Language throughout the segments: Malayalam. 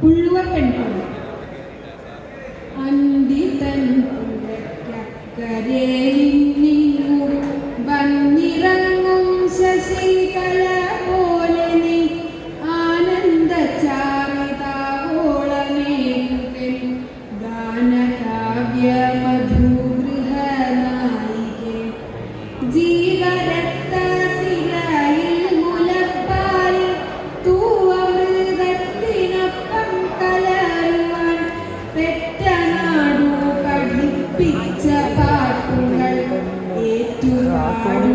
പുള്ളുവ പെൺകുള്ള അന്തി തൻ പുള്ളക്കരേലിങ്ങോട് വന്നിറങ്ങും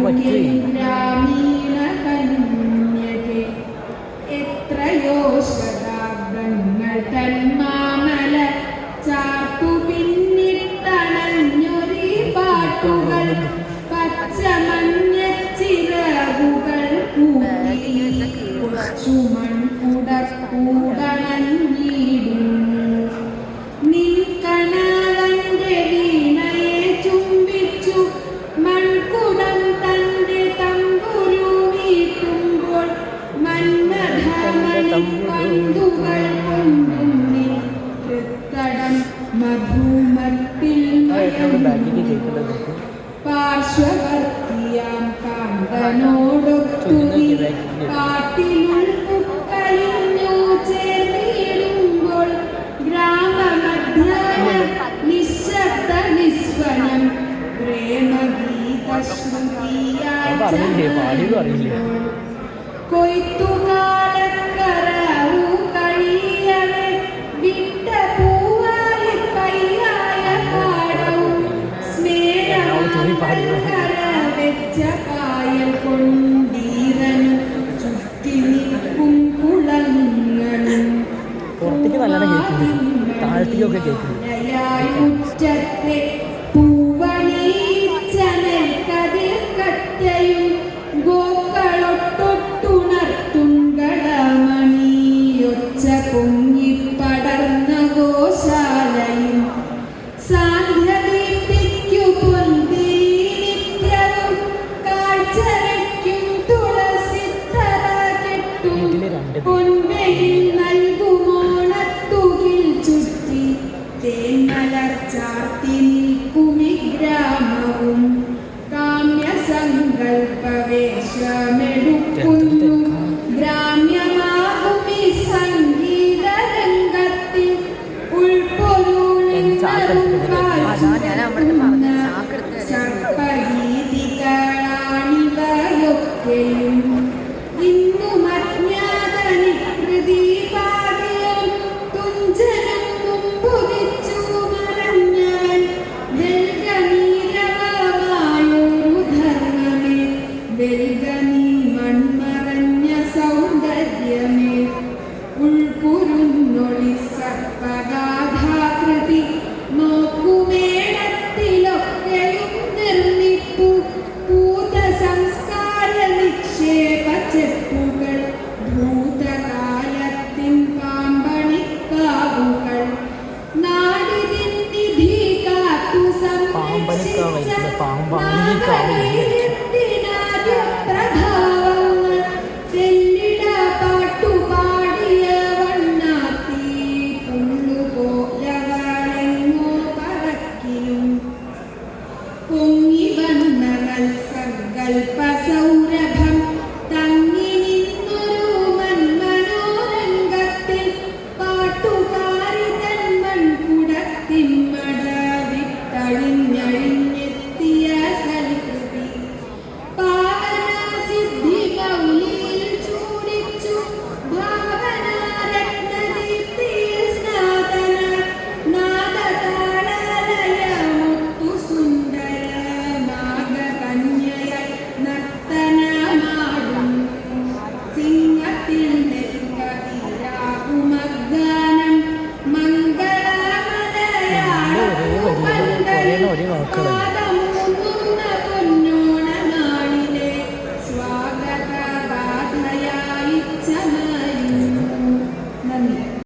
പറ്റുകയില്ല എത്രയോ ശതാബ്ദങ്ങൾ തന്മാമല ചാർത്തു പിന്നിട്ടണഞ്ഞൊരി പാട്ടുകൾ. പച്ച മഞ്ഞ ചിറകുകൾ ചുമൺ കുടക്കൂടണഞ്ഞിടും തമ്പുരു ബാഗിന് കേൾക്കുന്നത് പാർശ്വവർത്തിയാം കാന്തനോടൊത്തു കാട്ടിലുൾ കുക്കലിഞ്ഞു ചേർന്നിടുമ്പോൾ ഗ്രാമമധ്യാന നിശബ്ദ നിസ്വനം പ്രേമഗീത ശ്രുതിയാ പാടിയതും അറിയില്ലേ പുറത്തേക്ക് നല്ലോണം കേൾക്കുന്നു. താഴത്തേക്കൊക്കെ കേൾക്കുന്നു. കുഞ്ഞിപ്പടർന്ന ഗോശ. lang ay pinapahambang ligaw.